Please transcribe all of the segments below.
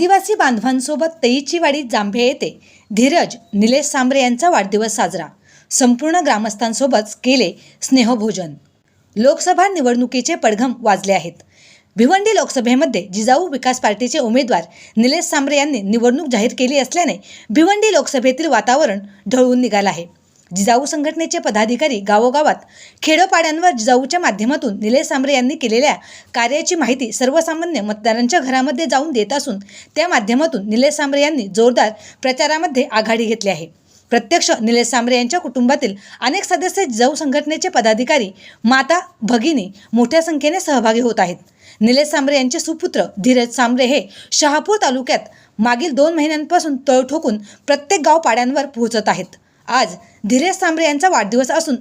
आदिवासी बांधवांसोबत तईचीवाडी जांभे येथे धीरज निलेश सांबरे यांचा वाढदिवस साजरा. संपूर्ण ग्रामस्थांसोबत केले स्नेहभोजन. लोकसभा निवडणुकीचे पडघम वाजले आहेत. भिवंडी लोकसभेमध्ये जिजाऊ विकास पार्टीचे उमेदवार निलेश सांबरे यांनी निवडणूक जाहीर केली असल्याने भिवंडी लोकसभेतील वातावरण ढळून निघालं आहे. जिजाऊ संघटनेचे पदाधिकारी गावोगावात खेडोपाड्यांवर जिजाऊच्या माध्यमातून निलेश सांबरे यांनी केलेल्या कार्याची माहिती सर्वसामान्य मतदारांच्या घरामध्ये जाऊन देत असून त्या माध्यमातून निलेश सांबरे यांनी जोरदार प्रचारामध्ये आघाडी घेतली आहे. प्रत्यक्ष निलेश सांबरे यांच्या कुटुंबातील अनेक सदस्य जिजाऊ संघटनेचे पदाधिकारी माता भगिनी मोठ्या संख्येने सहभागी होत आहेत. निलेश सांबरे यांचे सुपुत्र धीरज सांबरे हे शहापूर तालुक्यात मागील दोन महिन्यांपासून तळ ठोकून प्रत्येक गाव पाड्यांवर पोहोचत आहेत. आज धीरज सांबरे यांचा वाढदिवस असून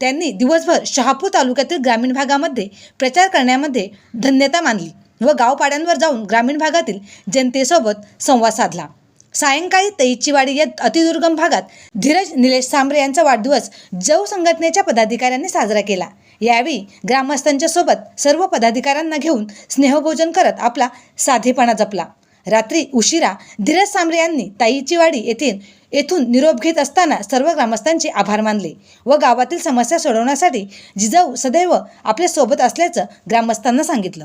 त्यांनी दिवसभर शहापूर तालुक्यातील ग्रामीण भागामध्ये प्रचार करण्यामध्ये धन्यता मानली व गावपाड्यांवर जाऊन ग्रामीण भागातील जनतेसोबत संवाद साधला. सायंकाळी तईचीवाडी या अतिदुर्गम भागात धीरज निलेश सांबरे यांचा वाढदिवस जव संघटनेच्या पदाधिकाऱ्यांनी साजरा केला. यावेळी ग्रामस्थांच्या सोबत सर्व पदाधिकाऱ्यांना घेऊन स्नेहभोजन करत आपला साधेपणा जपला. रात्री उशिरा धीरज सांबरे यांनी ताईचीवाडी येथील येथून निरोप घेत असताना सर्व ग्रामस्थांचे आभार मानले व गावातील समस्या सोडवण्यासाठी जिजाऊ सदैव आपल्यासोबत असल्याचं ग्रामस्थांना सांगितलं.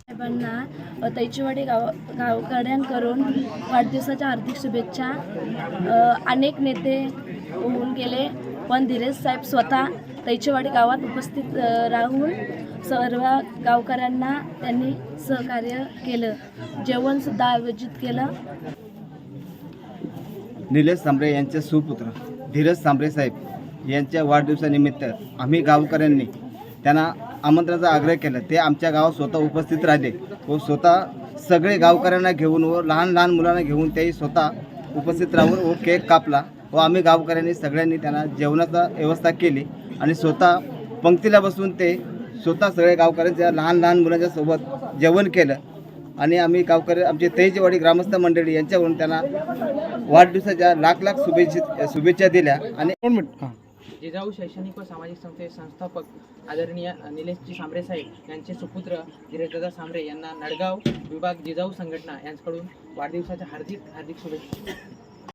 साहेबांना तैचीवाडी गाव गावकड्यांकडून वाढदिवसाच्या हार्दिक शुभेच्छा. अनेक नेते होऊन गेले. पण धीरज साहेब स्वतः तैचेवाडी गावात उपस्थित राहून सर्व गावकऱ्यांना त्यांनी सहकार्य केलं जेवणसुद्धा आयोजित केलं. निलेश सांबरे यांचे सुपुत्र धीरज सांबरे साहेब यांच्या वाढदिवसानिमित्त आम्ही गावकऱ्यांनी त्यांना आमंत्रणाचा आग्रह केला. ते आमच्या गावात स्वतः उपस्थित राहिले व स्वतः सगळे गावकऱ्यांना घेऊन व लहान लहान मुलांना घेऊन तेही स्वतः उपस्थित राहून व केक कापला. व आम्ही गावकऱ्यांनी सगळ्यांनी त्यांना जेवणाचा व्यवस्था केली आणि स्वतः पंक्तीला बसून ते स्वतः सगळे गावकऱ्यांच्या लहान लहान मुलांच्या सोबत जेवण केलं. आणि आम्ही गावकरी आमचे तेजवाडी ग्रामस्थ मंडळी यांच्याकडून त्यांना वाढदिवसाच्या लाख लाख शुभेच्छा शुभेच्छा दिल्या आणि जिजाऊ शैक्षणिक व सामाजिक संस्थेचे संस्थापक आदरणीय निलेशजी सांबरे साहेब यांचे सुपुत्र धीरजदादा सांबरे यांना नडगाव विभाग जिजाऊ संघटना यांच्याकडून वाढदिवसाच्या हार्दिक हार्दिक शुभेच्छा.